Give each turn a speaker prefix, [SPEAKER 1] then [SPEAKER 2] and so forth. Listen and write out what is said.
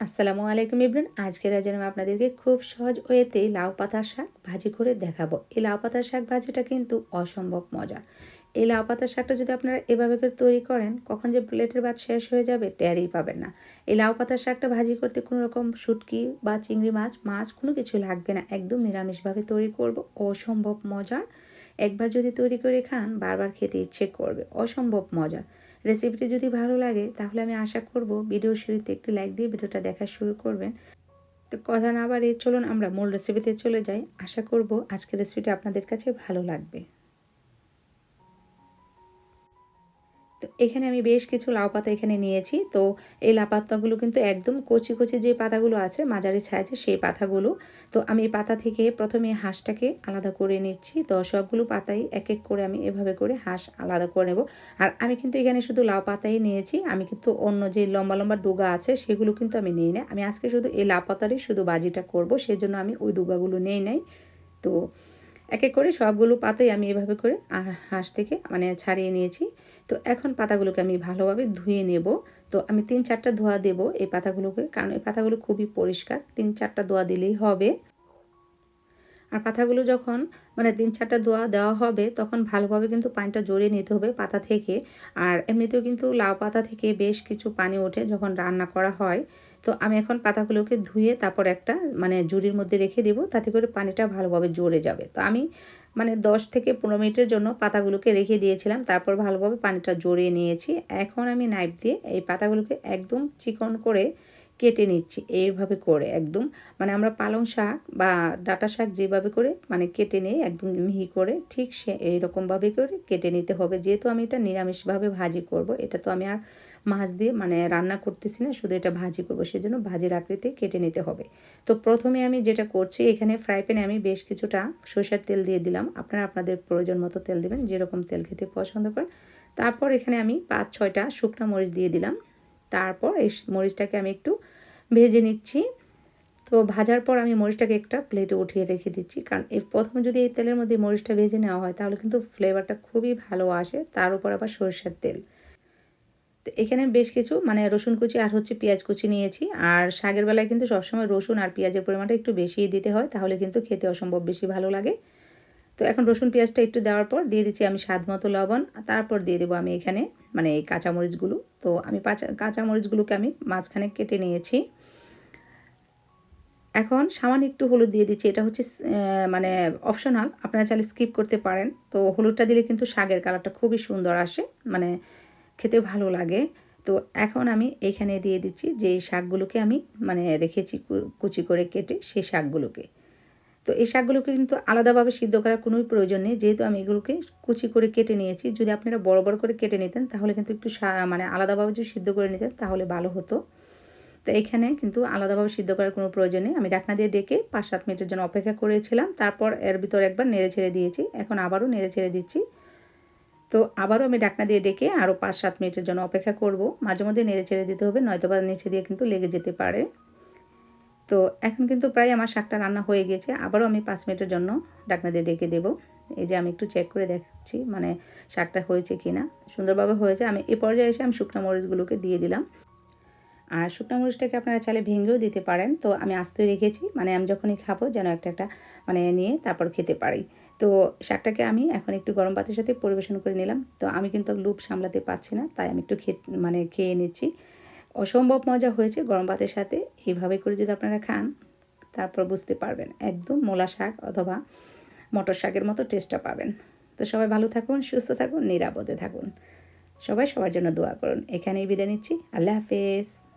[SPEAKER 1] আসসালামু আলাইকুম ইবরান। আজকের আজ আমি আপনাদেরকে খুব সহজ ওয়েতে লাউ পাতার শাক ভাজি করে দেখাবো। এই লাউ পাতার শাক ভাজিটা কিন্তু অসম্ভব মজা। এই লাউ পাতার শাকটা যদি আপনারা এভাবে করে তৈরি করেন, কখন যে প্লেটের ভাত শেষ হয়ে যাবে, টেরই পাবেন না। এই লাউ পাতার শাকটা ভাজি করতে কোনো রকম শুটকি বা চিংড়ি মাছ মাছ কোনো কিছু লাগবে না। একদম নিরামিষভাবে তৈরি করব। অসম্ভব মজার একবার যদি তৈরি করে খান, বারবার খেতে ইচ্ছে করবে। অসম্ভব মজা। রেসিপিটি যদি ভালো লাগে, তাহলে আমি আশা করব ভিডিও শুরুতে একটি লাইক দিয়ে ভিডিওটা দেখা শুরু করবেন। তো কথা না বাড়িয়ে চলুন, আমরা মূল রেসিপিতে চলে যাই। আশা করব আজকের রেসিপিটা আপনাদের কাছে ভালো লাগবে। তো এখানে আমি বেশ কিছু লাউ পাতা এখানে নিয়েছি। তো এই লাউ পাতাগুলো কিন্তু একদম কচি কচি যে পাতাগুলো আছে, মাঝারি সাইজে সেই পাতাগুলো। তো আমি এই পাতা থেকে প্রথমে হাঁসটাকে আলাদা করে নিচ্ছি। তো সবগুলো পাতাই এক এক করে আমি এভাবে করে হাঁস আলাদা করে নেব। আর আমি কিন্তু এখানে শুধু লাউ পাতাই নিয়েছি। আমি কিন্তু অন্য যে লম্বা লম্বা ডোগা আছে, সেগুলো কিন্তু আমি নিই না। আমি আজকে শুধু এই লাউ পাতারই শুধু বাজিটা করব, সেজন্য আমি ওই ডোগাগুলো নেই নাই। তো এক এক করে সবগুলো পাতাই আমি এভাবে করে আর হাঁস থেকে মানে ছাড়িয়ে নিয়েছি। তো এখন পাতাগুলোকে আমি ভালোভাবে ধুয়ে নেব। তো আমি তিন চারটা ধোয়া দেব এই পাতাগুলোকে, কারণ এই পাতাগুলো খুবই পরিষ্কার। তিন চারটা ধোয়া দিলেই হবে। আর পাতাগুলো যখন মানে তিন চারটা দোয়া দেওয়া হবে, তখন ভালোভাবে কিন্তু পানিটা জড়িয়ে নিতে হবে পাতা থেকে। আর এমনিতেও কিন্তু লাউ পাতা থেকে বেশ কিছু পানি ওঠে যখন রান্না করা হয়। তো আমি এখন পাতাগুলোকে ধুয়ে তারপর একটা মানে জুড়ির মধ্যে রেখে দেবো, তাতে করে পানিটা ভালোভাবে জড়ে যাবে। তো আমি মানে দশ থেকে পনেরো মিনিটের জন্য পাতাগুলোকে রেখে দিয়েছিলাম, তারপর ভালোভাবে পানিটা জড়িয়ে নিয়েছি। এখন আমি নাইফ দিয়ে এই পাতাগুলোকে একদম চিকন করে কেটে নিচ্ছি, এইভাবে করে একদম। মানে আমরা পালং শাক বা ডাটা শাক যেভাবে করে মানে কেটে নিয়ে একদম মিহি করে, ঠিক সে এইরকমভাবে করে কেটে নিতে হবে। যেহেতু আমি এটা নিরামিষভাবে ভাজি করব, এটা তো আমি আর মাছ দিয়ে মানে রান্না করতেছি না, শুধু এটা ভাজি করব, সেজন্য ভাজির আকৃতি কেটে নিতে হবে। তো প্রথমে আমি যেটা করছি, এখানে ফ্রাই প্যানে আমি বেশ কিছুটা সরষের তেল দিয়ে দিলাম। আপনারা আপনাদের প্রয়োজন মতো তেল দেবেন, যেরকম তেল খেতে পছন্দ করেন। তারপর এখানে আমি পাঁচ, ছয়টা শুকনো মরিচ দিয়ে দিলাম। তারপর এই মরিচটাকে আমি একটু ভেজে নিচ্ছি। তো ভাজার পর আমি মরিচটাকে একটা প্লেটে উঠিয়ে রেখে দিচ্ছি। কারণ এই প্রথমে যদি এই তেলের মধ্যে মরিচটা ভেজে নেওয়া হয়, তাহলে কিন্তু ফ্লেভারটা খুবই ভালো আসে, তার উপর আবার সরষের তেল। তো এখানে বেশ কিছু মানে রসুন কুচি আর হচ্ছে পেঁয়াজ কুচি নিয়েছি। আর শাকের বেলায় কিন্তু সবসময় রসুন আর পেঁয়াজের পরিমাণটা একটু বেশিই দিতে হয়, তাহলে কিন্তু খেতে অসম্ভব বেশি ভালো লাগে। তো এখন রসুন পেঁয়াজটা একটু দেওয়ার পর দিয়ে দিচ্ছি আমি স্বাদ মতো লবণ তারপর দিয়ে দেবো আমি এখানে মানে এই কাঁচামরিচগুলো। তো আমি পাঁচা, কাঁচামরিচগুলোকে আমি মাঝখানে কেটে নিয়েছি। এখন সামান্য একটু হলুদ দিয়ে দিচ্ছি, এটা হচ্ছে মানে অপশনাল, আপনারা চাইলে স্কিপ করতে পারেন। তো হলুদটা দিলে কিন্তু শাকের কালারটা খুবই সুন্দর আসে মানে খেতে ভালো লাগে। তো এখন আমি এখানে দিয়ে দিচ্ছি যে শাকগুলোকে আমি মানে রেখেছি কুচি করে কেটে সেই শাকগুলোকে। তো এই শাকগুলোকে কিন্তু আলাদাভাবে সিদ্ধ করার কোনোই প্রয়োজন নেই। যেহেতু আমি এগুলোকে কুচি করে কেটে নিয়েছি, যদি আপনারা বড় বড় করে কেটে নিতেন তাহলে কিন্তু একটু মানে আলাদাভাবে যদি সিদ্ধ করে নিতেন তাহলে ভালো হতো। তো এখানে কিন্তু আলাদাভাবে সিদ্ধ করার কোনো প্রয়োজন নেই। আমি ডাকনা দিয়ে ডেকে পাঁচ সাত মিনিটের জন্য অপেক্ষা করেছিলাম। তারপর এর ভিতর একবার নেড়ে ছেড়ে দিয়েছি। এখন আবারও নেড়ে ছেড়ে দিচ্ছি। তো আবারও আমি ডাকনা দিয়ে ডেকে আরও পাঁচ সাত মিনিটের জন্য অপেক্ষা করব। মাঝে মধ্যে নেড়ে ছেড়ে দিতে হবে, নয়তোবা নিচে দিয়ে কিন্তু লেগে যেতে পারে। তো এখন কিন্তু প্রায় আমার শাকটা রান্না হয়ে গেছে, আবারও আমি পাঁচ মিনিটের জন্য ডাকনা দিয়ে ডেকে দেবো। এই যে আমি একটু চেক করে দেখাচ্ছি মানে শাকটা হয়েছে কি না সুন্দরভাবে হয়েছে, আমি এ পর্যায়ে এসে আমি শুকনো মরিচগুলোকে দিয়ে দিলাম। আর শুকনো মরিচটাকে আপনারা চাইলে ভেঙেও দিতে পারেন। তো আমি আস্তই রেখেছি মানে আমি যখনই খাব যেন একটা একটা মানে নিয়ে তারপর খেতে পারি। তো শাকটাকে আমি এখন একটু গরম ভাতের সাথে পরিবেশন করে নিলাম। তো আমি কিন্তু লুপ সামলাতে পারছি না, তাই আমি একটু খেয়ে মানে খেয়ে নিচ্ছি। অসম্ভব মজা হয়েছে গরম ভাতের সাথে, এইভাবে করে যদি আপনারা খান, তারপর বুঝতে পারবেন, একদম মোলা শাক অথবা মটর শাকের মতো টেস্টটা পাবেন। তো সবাই ভালো থাকুন, সুস্থ থাকুন, নিরাপদে থাকুন। সবাই সবার জন্য দোয়া করুন। এখানেই বিদায় নিচ্ছি। আল্লাহ হাফেজ।